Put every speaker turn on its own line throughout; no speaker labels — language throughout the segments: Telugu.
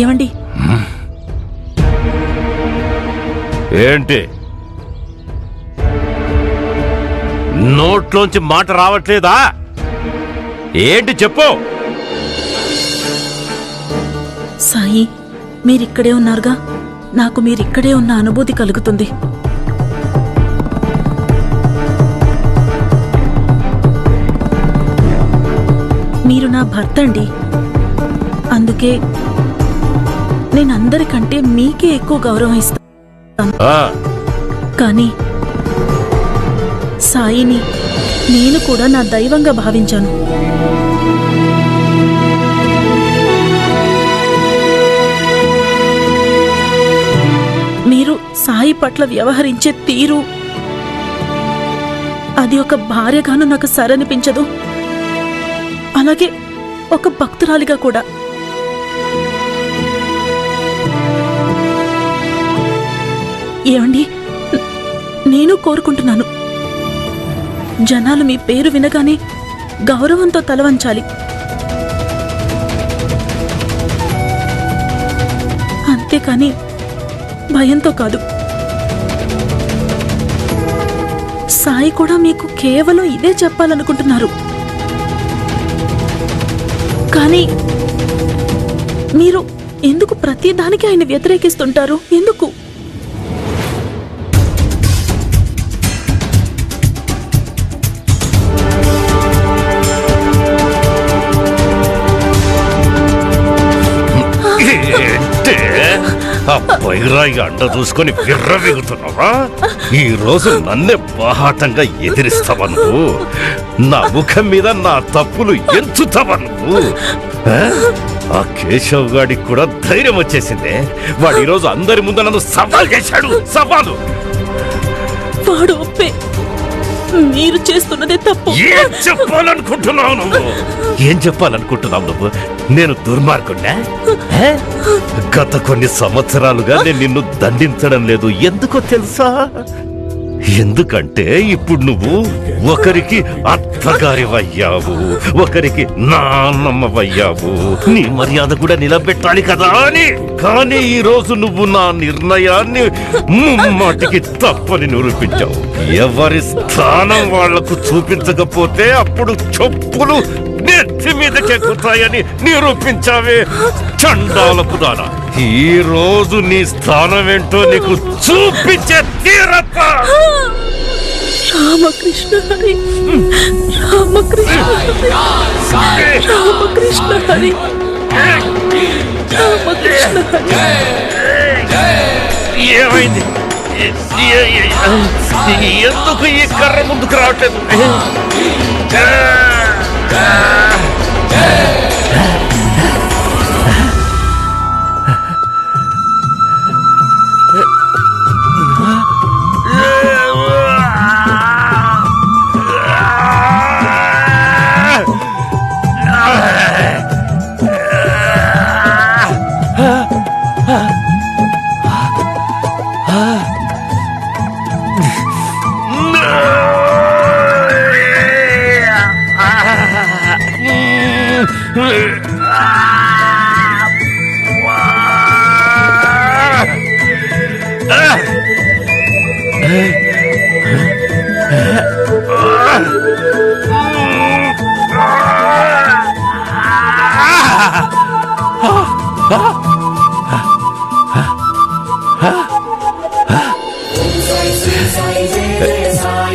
ఏమండి?
ఏంటి? నోట్లోంచి మాట రావట్లేదా? ఏంటి చెప్పు.
సాయి మీరిక్కడే ఉన్నారుగా? నాకు మీరిక్కడే ఉన్న అనుభూతి కలుగుతుంది. మీరు నా భర్త అండి. అందుకే నేను అందరికంటే మీకే ఎక్కువ గౌరవం ఇస్తాను. కానీ సాయిని నేను కూడా నా దైవంగా భావించాను. మీరు సాయి పట్ల వ్యవహరించే తీరు అది ఒక భార్యగాను నాకు సరనిపించదు. అలాగే ఒక భక్తురాలిగా కూడా. ఏమండి? నేను కోరుకుంటున్నాను. జనాలు మీ పేరు వినగానే గౌరవంతో తలవంచాలి అంతేకాని భయంతో కాదు. సాయి కూడా మీకు కేవలం ఇదే చెప్పాలనుకుంటున్నారు. కానీ మీరు ఎందుకు ప్రతి దానికి ఆయన వ్యతిరేకిస్తుంటారు? ఎందుకు?
ఆ అండ చూసుకొని విర్రవిగుతున్నావా? ఈ రోజు నన్నే బాహాటంగా ఎదిరిస్తావా నువ్వు? నా ముఖం మీద నా తప్పులు ఎంచుతావా నువ్వు? ఆ? కేశవ్ గాడికి కూడా ధైర్యం వచ్చేసిందే. వాడు ఈరోజు అందరి ముందు నన్ను సవాల్ చేశాడు. సవాలు!
వాడు మీరు చేస్తున్నదే తప్పు.
ఏం చెప్పాలనుకుంటున్నావు నువ్వు? ఏం చెప్పాలనుకుంటున్నావు నువ్వు? నేను దుర్మార్గుణ్ణా? హే? గత కొన్ని సంవత్సరాలుగా నేను నిన్ను దండించడం లేదు. ఎందుకో తెలుసా? ఎందుకంటే ఇప్పుడు నువ్వు ఒకరికి అత్తగారివయ్యావు ఒకరికి నాన్నమ్మవయ్యావు. నీ మర్యాద కూడా నిలబెట్టాలి కదా అని. కానీ ఈ రోజు నువ్వు నా నిర్ణయాన్ని ముమ్మాటికి తప్పని నిరూపించావు. ఎవరి స్థానం వాళ్ళకు చూపించకపోతే అప్పుడు చెప్పులు నెత్తి మీద చెక్కుతాయని నిరూపించావే. చండాలపు దానా. ఈ రోజు నీ స్థానం ఏంటో నీకు చూపించే తీరత
రామకృష్ణ హరి రామకృష్ణ హరి రామకృష్ణ హరి రామకృష్ణ హరి
ఏమైంది ఎందుకు ఈ కర్ర ముందుకు రావట్లేదు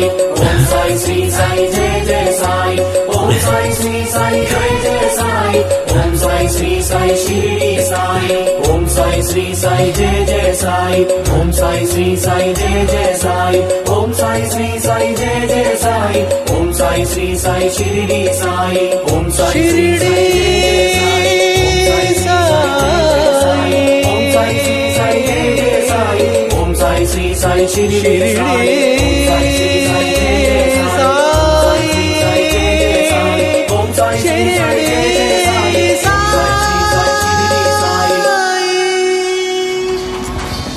சாய் ஓம் சாய் ஸ்ரீ சாய் ஜெய ஜெய சாய் ஓம் சாய் ஸ்ரீ சாய் ஜெய ஜெய சாய் ஓம் சாய் ஸ்ரீ சாய் ஷிரடி சாய் ஓம் சாய் ஸ்ரீ சாய் ஜெய ஜெய சாய் ஓம் சாய் ஸ்ரீ சாய் ஜெய ஜெய சாய் ஓம் சாய் ஸ்ரீ சாய் ஜெய ஜெய சாய் ஓம் சாய் ஸ்ரீ சாய் ஷிரடி சாய் ஓம் Sai Sri Sai Sai Shirdi Sai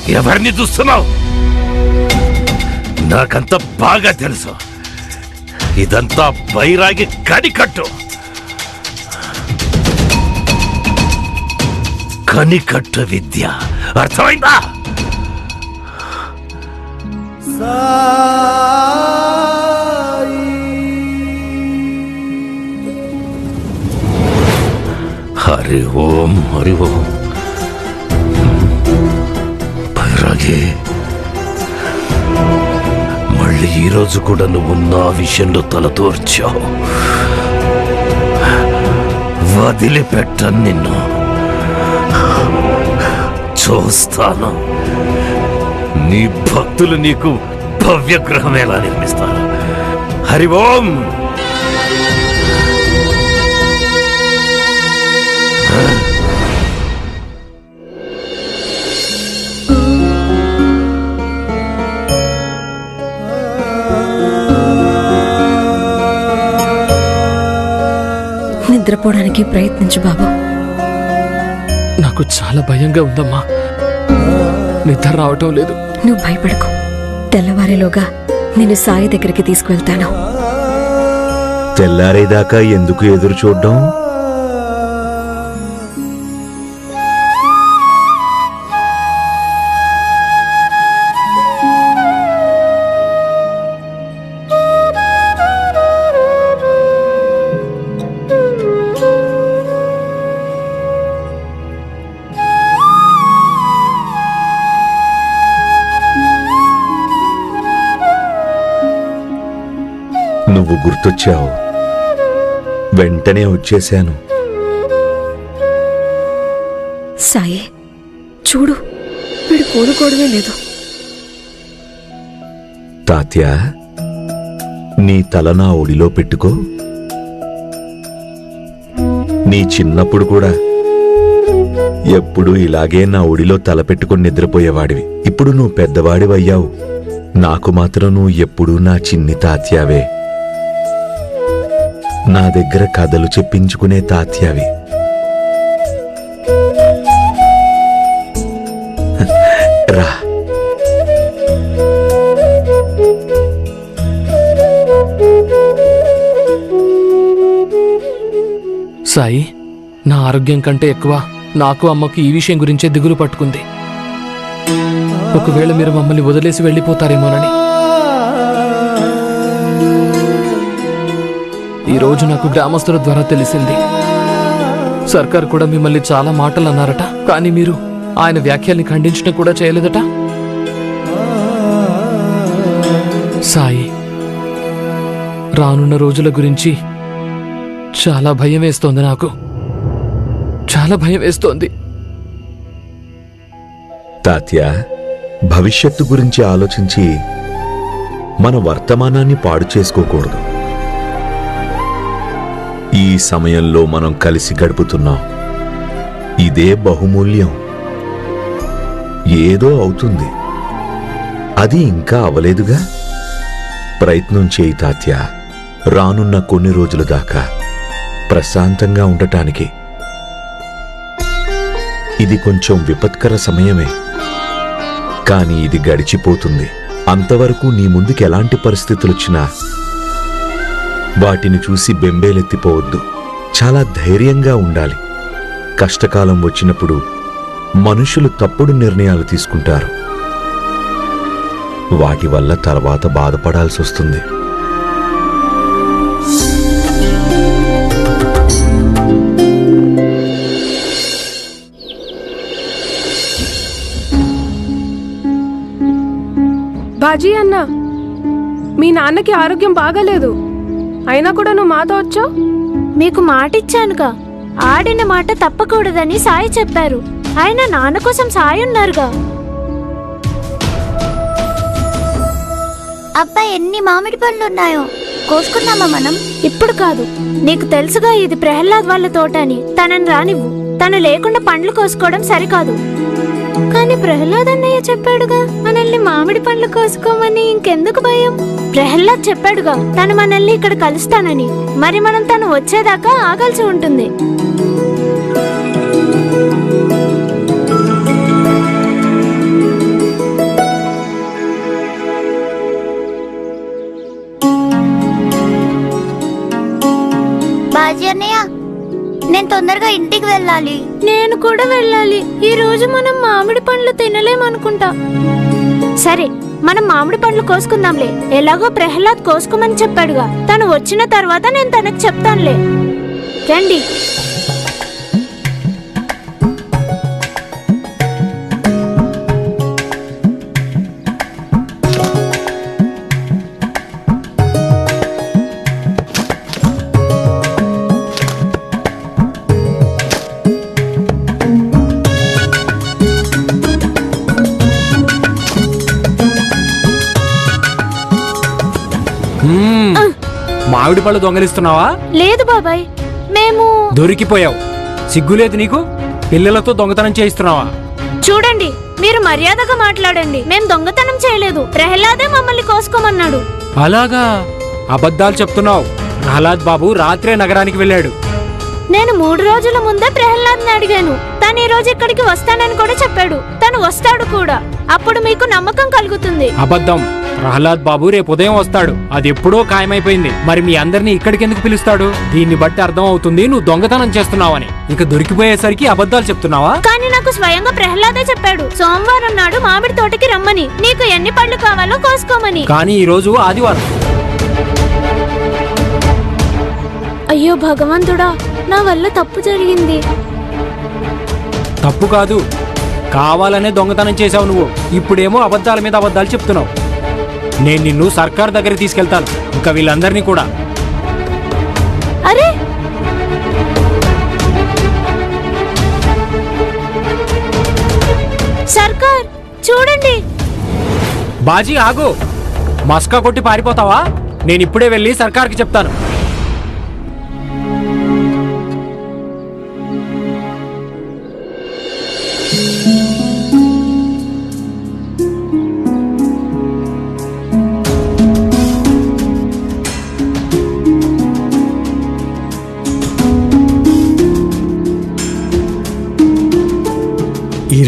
ఎవరిని చూస్తున్నావు? నాకంత బాగా తెలుసు. ఇదంతా బైరాగి కడికట్టు కనికట్టు విద్య. అర్థమైందా? హరి ఓం హరి ఓం పైరాగే మళ్ళీ ఈరోజు కూడా నువ్వు నా విషయంలో తలతోర్చావు వదిలిపెట్టను నిన్ను. చూస్తాను. నీ భక్తులు నీకు భవ్యగ్రహం ఎలా నిర్మిస్తారు. హరి ఓం!
నిద్రపోవడానికి ప్రయత్నించు బాబు.
నాకు చాలా భయంగా ఉందమ్మా. నిద్ర రావటం లేదు.
నువ్వు భయపడకు. తెల్లవారేలోగా నేను సాయి దగ్గరికి తీసుకువెళ్తాను.
తెల్లారేదాకా ఎందుకు ఎదురు చూడ్డం? నువ్వు గుర్తొచ్చావు. వెంటనే వచ్చేశాను
సాయి చూడు వీడు కోలుకోవడమే లేదు.
తాత్య నీ తల నా ఒడిలో పెట్టుకో. నీ చిన్నప్పుడు కూడా ఎప్పుడు ఇలాగే నా ఒడిలో తల పెట్టుకొని నిద్రపోయేవాడివి. ఇప్పుడు నువ్వు పెద్దవాడివయ్యావు. నాకు మాత్రం నువ్వు ఎప్పుడూ నా చిన్ని తాత్యావే. నా దగ్గర కథలు చెప్పించుకునే తాత్యావి రా.
సాయి నా ఆరోగ్యం కంటే ఎక్కువ నాకు అమ్మకు ఈ విషయం గురించే దిగులు పట్టుకుంది. ఒకవేళ మీరు మమ్మల్ని వదిలేసి వెళ్ళిపోతారేమోనని. ఈ రోజు నాకు గ్రామస్తుల ద్వారా తెలిసింది. సర్కార్ కూడా మిమ్మల్ని చాలా మాటలు అన్నారట కానీ మీరు ఆయన వ్యాఖ్యల్ని ఖండించడం కూడా చేయలేదట. సాయి రానున్న రోజుల గురించి చాలా భయం వేస్తోంది నాకు. చాలా భయం వేస్తోంది.
తాత్య భవిష్యత్తు గురించి ఆలోచించి మన వర్తమానాన్ని పాడు చేసుకోకూడదు. ఈ సమయంలో మనం కలిసి గడుపుతున్నాం. ఇదే బహుమూల్యం. ఏదో అవుతుంది. అది ఇంకా అవలేదుగా ప్రయత్నం చేయి తాత్య. రానున్న కొన్ని రోజుల దాకా ప్రశాంతంగా ఉండటానికి. ఇది కొంచెం విపత్కర సమయమే. కానీ ఇది గడిచిపోతుంది. అంతవరకు నీ ముందుకు ఎలాంటి పరిస్థితులొచ్చినా వాటిని చూసి బెంబేలెత్తిపోవద్దు. చాలా ధైర్యంగా ఉండాలి. కష్టకాలం వచ్చినప్పుడు మనుషులు తప్పుడు నిర్ణయాలు తీసుకుంటారు. వాటి వల్ల తర్వాత బాధపడాల్సి వస్తుంది.
బాజీ అన్న మీ నాన్నకి ఆరోగ్యం బాగాలేదు. అయినా కూడా నువ్వు మాతో వచ్చావు?
మీకు మాట ఇచ్చానుగా ఆడిన మాట తప్పకూడదని సాయి చెప్పారు. ఆయన నాన్న కోసం సాయి ఉన్నారుగా. అబ్బా ఎన్ని మామిడి పళ్ళు ఉన్నాయో. కోసుకుందామా మనం? ఇప్పుడు కాదు. నీకు తెలుసుగా ఇది ప్రహ్లాద్ వాళ్ళ తోట అని తనని రానివ్వు. తను లేకుండా పండ్లు కోసుకోవడం సరికాదు. కానీ ప్రహ్లాద్ అన్నయ్య చెప్పాడుగా మనల్ని మామిడి పండ్లు కోసుకోమని. ఇంకెందుకు భయం? ప్రహ్లాద్ చెప్పాడుగా తను మనల్ని ఇక్కడ కలుస్తానని. మరి మనం తను వచ్చేదాకా ఆగాల్సి ఉంటుంది. నేను తొందరగా ఇంటికి వెళ్ళాలి.
నేను కూడా వెళ్ళాలి. ఈ రోజు మనం మామిడి పండ్లు తినలేమనుకుంటా.
సరే మనం మామిడి పండ్లు కోసుకుందాంలే. ఎలాగో ప్రహ్లాద్ కోసుకోమని చెప్పాడుగా. తను వచ్చిన తర్వాత నేను తనకు చెప్తానులే. రండి.
మామిడి పళ్ళు దొంగలిస్తున్నావా?
లేదు బాబాయ్ మేము
దొరికిపోయావు. సిగ్గులేదు నీకు? పిల్లలతో దొంగతనం చేయిస్తున్నావా?
చూడండి మీరు మర్యాదగా మాట్లాడండి. మేం దొంగతనం చేయలేదు. ప్రహ్లాదే మమ్మల్ని కోసుకోమన్నాడు.
అలాగా? అబద్ధాలు చెప్తున్నావు. ప్రహ్లాద్ బాబు రాత్రే నగరానికి వెళ్ళాడు.
నేను మూడు రోజుల ముందే ప్రహ్లాద్ని అడిగాను. తను ఈ రోజు ఇక్కడికి వస్తానని కూడా చెప్పాడు. తను వస్తాడు కూడా. అప్పుడు మీకు నమ్మకం కలుగుతుంది.
అబద్ధం. ప్రహ్లాద్ బాబు రేపు ఉదయం వస్తాడు. అది ఎప్పుడో ఖాయమైపోయింది. మరి మీ అందరినీ ఇక్కడికి ఎందుకు పిలుస్తాడు? దీన్ని బట్టి అర్థం అవుతుంది నువ్వు దొంగతనం చేస్తున్నావని. ఇక దొరికిపోయేసరికి అబద్ధాలు చెప్తున్నావా?
కానీ నాకు స్వయంగా ప్రహ్లాదే చెప్పాడు. సోమవారం నాడు మామిడి తోటకి రమ్మని. నీకు ఎన్ని పళ్ళు కావాలో కోసుకోమని.
కానీ ఈ రోజు ఆదివారం.
అయ్యో భగవంతుడా నా వల్ల తప్పు జరిగింది.
తప్పు కాదు. కావాలనే దొంగతనం చేశావు నువ్వు. ఇప్పుడేమో అబద్ధాల మీద అబద్ధాలు చెప్తున్నావు. నేను నిన్ను సర్కార్ దగ్గరికి తీసుకెళ్తాను. ఇంకా వీళ్ళందరినీ కూడా.
అరే! సర్కార్ చూడండి!
బాజీ ఆగు! మస్కా కొట్టి పారిపోతావా? నేను ఇప్పుడే వెళ్ళి సర్కార్కి చెప్తాను.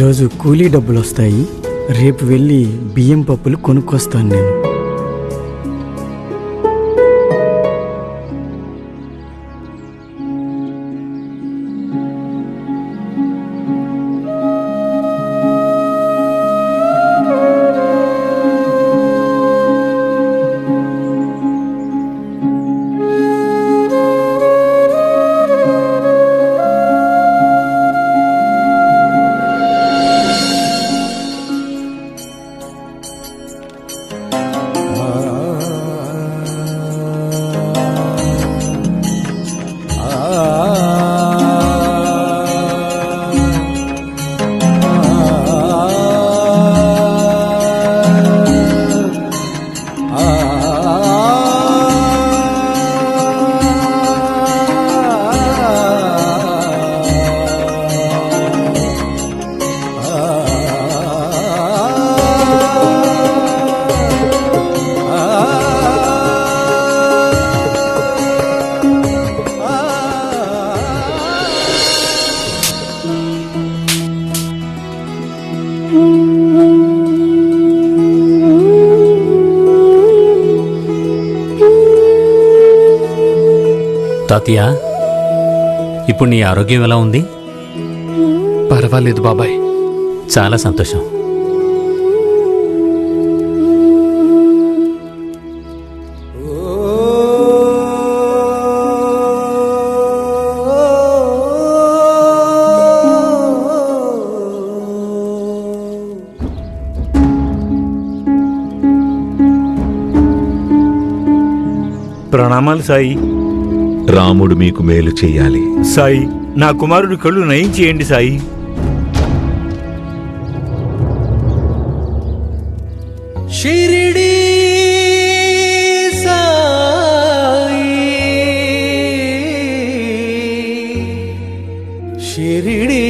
ఈరోజు కూలీ డబ్బులు వస్తాయి రేపు వెళ్ళి బియ్యం పప్పులు కొనుక్కొస్తాను నేను.
తాతయ్య ఇప్పుడు నీ ఆరోగ్యం ఎలా ఉంది?
పర్వాలేదు బాబాయ్.
చాలా సంతోషం.
ప్రణామాలు సాయి.
రాముడు మీకు మేలు చెయ్యాలి
సాయి నా కుమారుడి కళ్ళు నయం చేయండి సాయి.
షిరిడి షిరిడి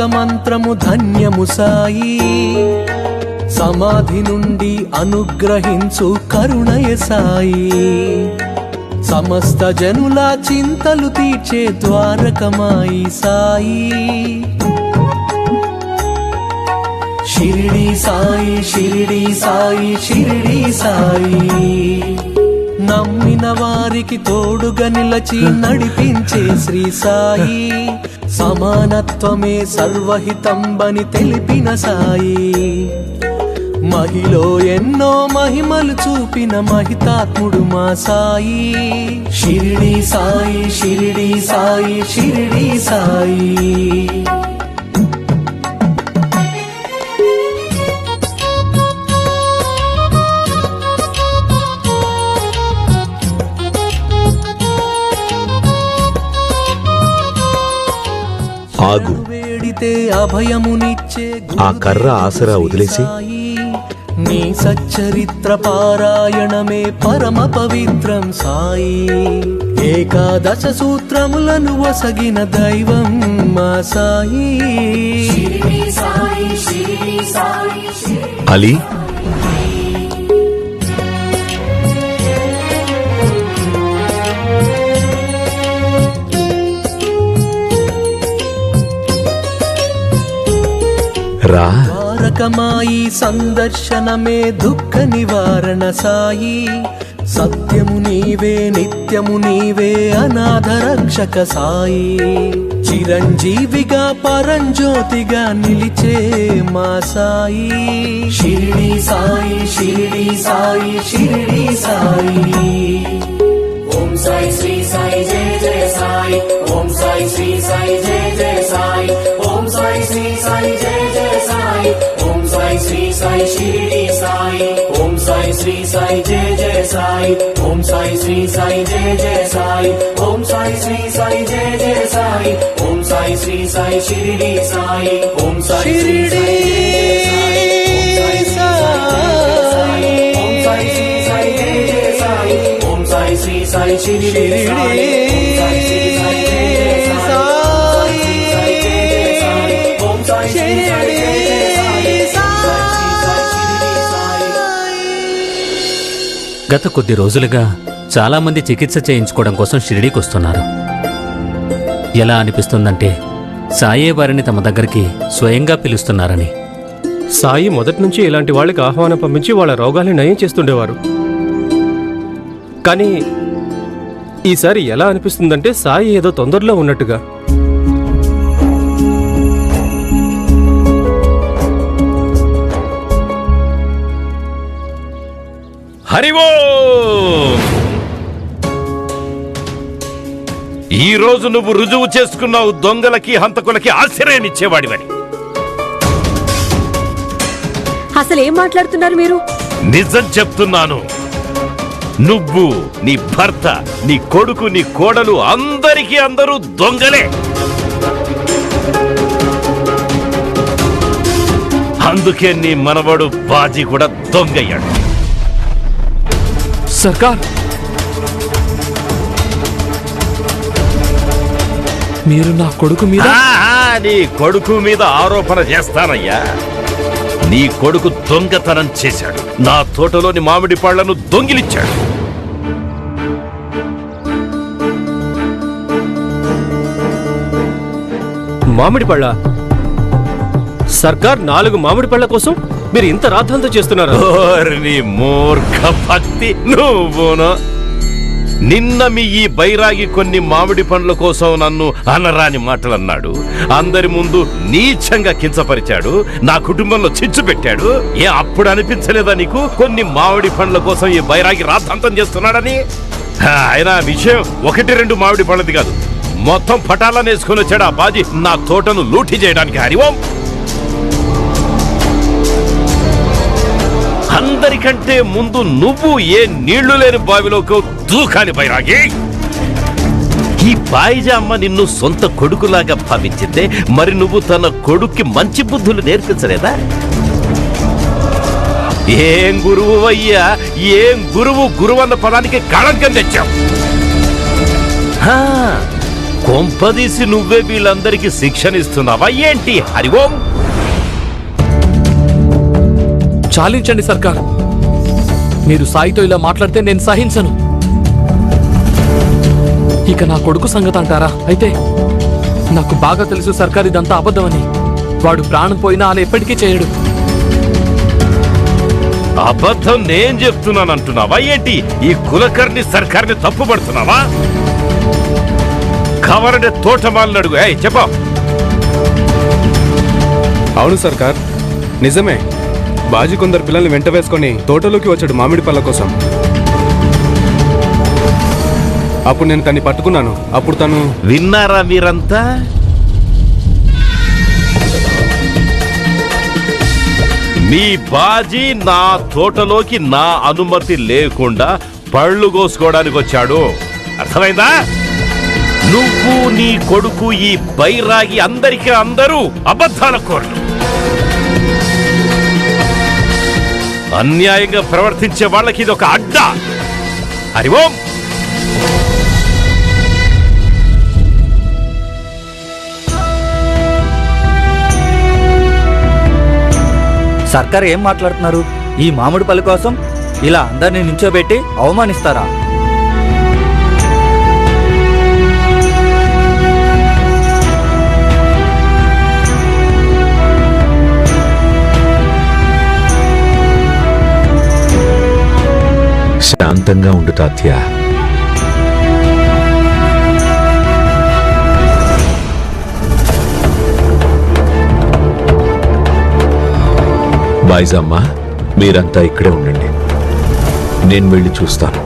మంత్రము ధన్యము సాయి. సమాధి నుండి అనుగ్రహించు కరుణయ సాయి. సమస్త జనుల చింతలు తీర్చే ద్వారకమాయి సాయి. షిరిడి సాయి షిరిడి సాయి షిరిడి సాయి. నమ్మిన వారికి తోడుగా నిలచి నడిపించే శ్రీ సాయి. సమానత్వమే సర్వహితంబని తెలిపిన సాయి. మహిలో ఎన్నో మహిమలు చూపిన మహితాత్ముడు మా సాయి. షిరిడి సాయి షిరిడి సాయి షిరిడి సాయి. వేడితే అభయమునిచ్చే
ఆ కర్ర ఆసరా వదిలేసి?
సాయి నీ సచ్చరిత్ర పారాయణమే పరమ పవిత్రం సాయి. ఏకాదశ సూత్రములను వసగిన దైవం మా సాయి.
అలీ? రా.
ద్వారకమాయి సందర్శనమే దుఃఖ నివారణ సాయి. సత్యము నీవే నిత్యము నీవే అనాథ రక్షక సాయి. చిరంజీవిగా పరంజ్యోతిగా నిలిచే మా సాయి. షిరిడి సాయి షిరిడి సాయి షిరిడి సాయి.
ఓం సాయి శ్రీ సాయి జయ జయ సాయి. ఓం సాయి శ్రీ సాయి జయ జయ సాయి. ఓం సాయి శ్రీ సాయి జయ జయ సాయి ఓం సాయి శ్రీ సాయి షిరిడి సాయి ఓం సాయి శ్రీ సాయి జయ జయ సాయి ఓం సాయి శ్రీ సాయి జయ జయ సాయి ఓం సాయి శ్రీ సాయి జయ జయ సాయి ఓం సాయి శ్రీ సాయి షిరిడి సాయి ఓం సాయి శ్రీ సాయి ఓం సాయి శ్రీ సాయి జయ జయ సాయి ఓం సాయి శ్రీ సాయి షిరిడి
గత కొద్ది రోజులుగా చాలామంది చికిత్స చేయించుకోవడం కోసం షిరిడీకి వస్తున్నారు. ఎలా అనిపిస్తుందంటే సాయే వారిని తమ దగ్గరికి స్వయంగా పిలుస్తున్నారని.
సాయి మొదటి నుంచి ఇలాంటి వాళ్ళకి ఆహ్వానం పంపించి వాళ్ళ రోగాల్ని నయం చేస్తుండేవారు. కానీ ఈసారి ఎలా అనిపిస్తుందంటే సాయి ఏదో తొందరలో ఉన్నట్టుగా.
హరివో ఈ రోజు నువ్వు రుజువు చేసుకున్నావు దొంగలకి హంతకులకి ఆశ్రయనిచ్చేవాడివని
అసలు ఏం మాట్లాడుతున్నారు మీరు?
నిజం చెప్తున్నాను. నువ్వు నీ భర్త నీ కొడుకు నీ కోడలు అందరికీ అందరూ దొంగలే. అందుకే నీ మనవడు బాజీ కూడా దొంగయ్యాడు.
సర్కార్. మీరు నా కొడుకు మీద
నీ కొడుకు మీద ఆరోపణ చేస్తానయ్యా. నీ కొడుకు దొంగతనం చేశాడు. నా తోటలోని మామిడి పళ్ళను దొంగిలిచ్చాడు.
మామిడి పళ్ళ? సర్కార్ నాలుగు మామిడి పళ్ళ కోసం మీరు ఇంత రాద్ధాంతం చేస్తున్నారు?
ఓరి మూర్ఖ భక్తి. నువ్వును. నిన్న మీ ఈ బైరాగి కొన్ని మామిడి పండ్ల కోసం నన్ను అనరాని మాటలన్నాడు. అందరి ముందు నీచంగా కించపరిచాడు. నా కుటుంబంలో చిచ్చు పెట్టాడు. ఏ అప్పుడు అనిపించలేదా నీకు? కొన్ని మామిడి పండ్ల కోసం ఈ బైరాగి రాద్ధాంతం చేస్తున్నాడని? ఆయన విషయం ఒకటి రెండు మామిడి పండ్లది కాదు. మొత్తం పటాలను వేసుకొని వచ్చాడు ఆ బాజీ. నా తోటను లూటీ చేయడానికి హరివం. అందరికంటే ముందు నువ్వు ఏ నీళ్ళు లేని బావిలోకి దూకాలి బైరాగి? ఈ బాయిజామ్మ నిన్ను సొంత కొడుకులాగా భావించిందే. మరి నువ్వు తన కొడుక్కి మంచి బుద్ధులు నేర్పించలేదా? ఏం గురువు అయ్యా ఏం గురువు గురువు అన్న పదానికి కళంకం తెచ్చావు. కొంపదీసి నువ్వే వీళ్ళందరికీ శిక్షణిస్తున్నావా ఏంటి? హరిఓం
చాలించండి సర్కార్. మీరు సాయితో ఇలా మాట్లాడితే నేను సహించను. ఇక నా కొడుకు సంగతి అంటారా? అయితే నాకు బాగా తెలుసు సర్కార్ ఇదంతా అబద్ధమని. వాడు ప్రాణం పోయినా అలా ఎప్పటికీ చేయడు.
అబద్ధం నేను చెప్తున్నాను అంటున్నావా ఏంటి? ఈ కులకర్ణి సర్కార్ని తప్పుపడుతున్నావా? కవరనే తోటమాలను అడుగు. ఏయ్ చెప్పా.
అవును సర్కార్ నిజమే. బాజీ కొందరు పిల్లల్ని వెంట వేసుకొని తోటలోకి వచ్చాడు మామిడి పళ్ళ కోసం. అప్పుడు నేను తన్ని పట్టుకున్నాను. అప్పుడు తను
విన్నారా మీరంతా? మీ బాజీ నా తోటలోకి నా అనుమతి లేకుండా పళ్ళు కోసుకోవడానికి వచ్చాడు. అర్థమైందా? నువ్వు నీ కొడుకు ఈ బైరాగి అందరికీ అందరూ అబద్ధాల కోరలు. అన్యాయంగా ప్రవర్తించే వాళ్ళకి ఇది ఒక అడ్డ. హరి ఓం.
సర్కార్ ఏం మాట్లాడుతున్నారు? ఈ మామిడి పళ్ళు కోసం ఇలా అందరినీ నించోబెట్టి అవమానిస్తారా?
ప్రశాంతంగా ఉండు తాత్య బాయ్జమ్మా మీరంతా ఇక్కడే ఉండండి. నేను వెళ్ళి చూస్తాను.